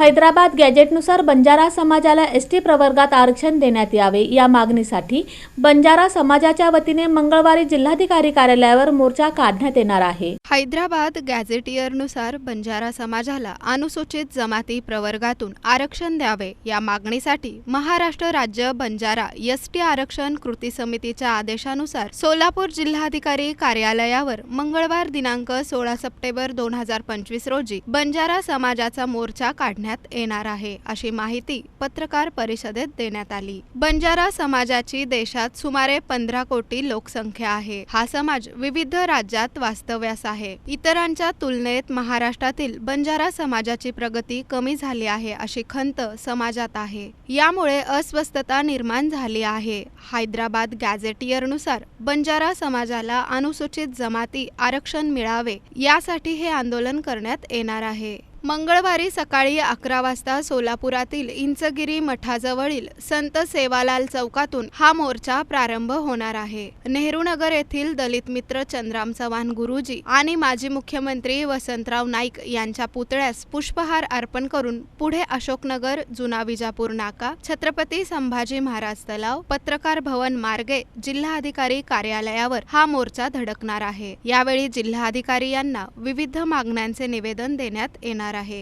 हैदराबाद गॅजेटनुसार बंजारा समाजाला S T प्रवर्गात आरक्षण देण्यात यावे या मागणीसाठी बंजारा समाजाच्या वतीने मंगळवारी जिल्हाधिकारी कार्यालयावर मोर्चा काढण्यात येणार आहे. हैदराबाद गॅझेटियरनुसार बंजारा समाजाला अनुसूचित जमाती प्रवर्गातून आरक्षण द्यावे या मागणीसाठी महाराष्ट्र राज्य बंजारा एस टी आरक्षण कृती समितीच्या आदेशानुसार सोलापूर जिल्हाधिकारी कार्यालयावर मंगळवार दिनांक सोळा सप्टेंबर दोन हजार पंचवीस रोजी बंजारा समाजाचा मोर्चा काढण्यात येणार आहे अशी माहिती पत्रकार परिषदेत देण्यात आली. बंजारा समाजाची देशात सुमारे पंधरा कोटी लोकसंख्या आहे. हा समाज विविध राज्यात वास्तव्यास आहे. इतरांच्या तुलनेत महाराष्ट्रातील बंजारा समाजाची प्रगती कमी झाली आहे अशी खंत समाजात आहे. यामुळे अस्वस्थता निर्माण झाली आहे. हैदराबाद गॅझेटियरनुसार बंजारा समाजाला अनुसूचित जमाती आरक्षण मिळावे यासाठी हे आंदोलन करण्यात येणार आहे. मंगळवारी सकाळी अकरा वाजता सोलापुरातील इंचगिरी मठाजवळील संत सेवालाल चौकातून हा मोर्चा प्रारंभ होणार आहे. नेहरूनगर येथील दलित मित्र चंद्राम चव्हाण गुरुजी आणि माजी मुख्यमंत्री वसंतराव नाईक यांच्या पुतळ्यास पुष्पहार अर्पण करून पुढे अशोकनगर जुना विजापूर नाका छत्रपती संभाजी महाराज तलाव पत्रकार भवन मार्गे जिल्हाधिकारी कार्यालयावर हा मोर्चा धडकणार आहे. यावेळी जिल्हाधिकारी यांना विविध मागण्यांचे निवेदन देण्यात येणार आहे.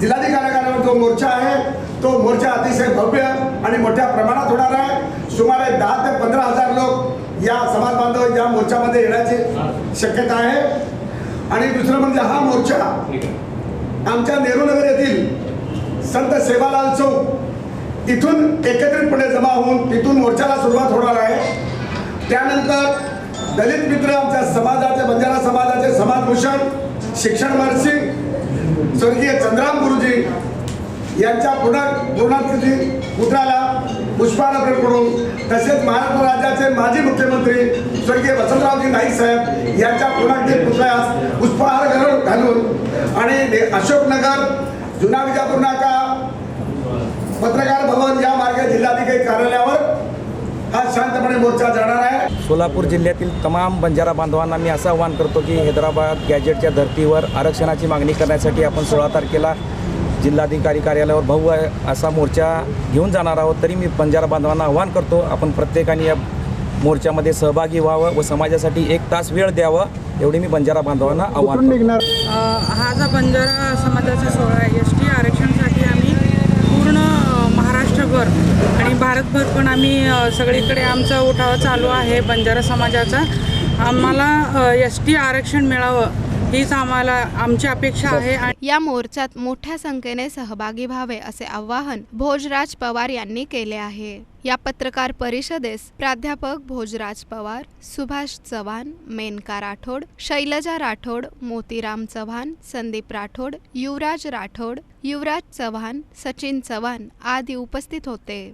जिल्हाधिकाऱ्याकडे जो मोर्चा आहे. तो मोर्चा अतिशय भव्य आणि मोठ्या प्रमाणात होणार आहे. सुमारे दहा ते पंधरा हजार लोक या समाज बांधव या मोर्चामध्ये येण्याची शक्यता आहे. आणि दुसरं म्हणजे हा मोर्चा आमच्या नेहरूनगर येथील संत सेवालाल चौक इथून एकत्रितपणे जमा होऊन तिथून मोर्चाला सुरुवात होणार आहे. त्यानंतर दलित मित्र आमच्या समाजाचे बंजारा समाजाचे समाजभूषण शिक्षण वार्षिक स्वर्गीय चंद्राम गुरुजी यांच्या पुन्हा पूर्णाकृती पुत्राला पुष्पहार करून तसेच महाराष्ट्र राज्याचे माजी मुख्यमंत्री स्वर्गीय वसंतरावजी नाईक साहेब यांच्या पूर्णाकृती पुतळ्यास पुष्पहार घालून घालून आणि अशोकनगर जुना विजापूर नाका पत्रकार भवन या मार्गे जिल्हाधिकारी कार्यालयावर मोर्चा जाणार आहे. सोलापूर जिल्ह्यातील तमाम बंजारा बांधवांना मी असं आवाहन करतो की हैदराबाद गॅजेटच्या धर्तीवर आरक्षणाची मागणी करण्यासाठी आपण सोळा तारखेला जिल्हाधिकारी कार्यालयावर भव्य असा मोर्चा घेऊन जाणार आहोत. तरी मी बंजारा बांधवांना आवाहन करतो आपण प्रत्येकाने या मोर्चामध्ये सहभागी व्हावं व समाजासाठी एक तास वेळ द्यावं एवढी मी बंजारा बांधवांना आवाहन हा जो बंजारा समाजाचा सोहळा आहे एस टी आरक्षणासाठी आम्ही पूर्ण अ, महाराष्ट्रभर आणि भारतभर पण आम्ही सगळीकडे आमचा उठाव चालू आहे बंजारा समाजाचा. आम्हाला एस टी आरक्षण मिळावं हीच आम्हाला आमची अपेक्षा आहे आणि या मोर्चात मोठ्या संख्येने सहभागी व्हावे असे आवाहन भोजराज पवार यांनी केले आहे. या पत्रकार परिषदेस प्राध्यापक भोजराज पवार सुभाष चव्हाण मेनका राठोड शैलजा राठोड मोतीराम चव्हाण संदीप राठोड युवराज राठोड युवराज चव्हाण सचिन चव्हाण आदी उपस्थित होते.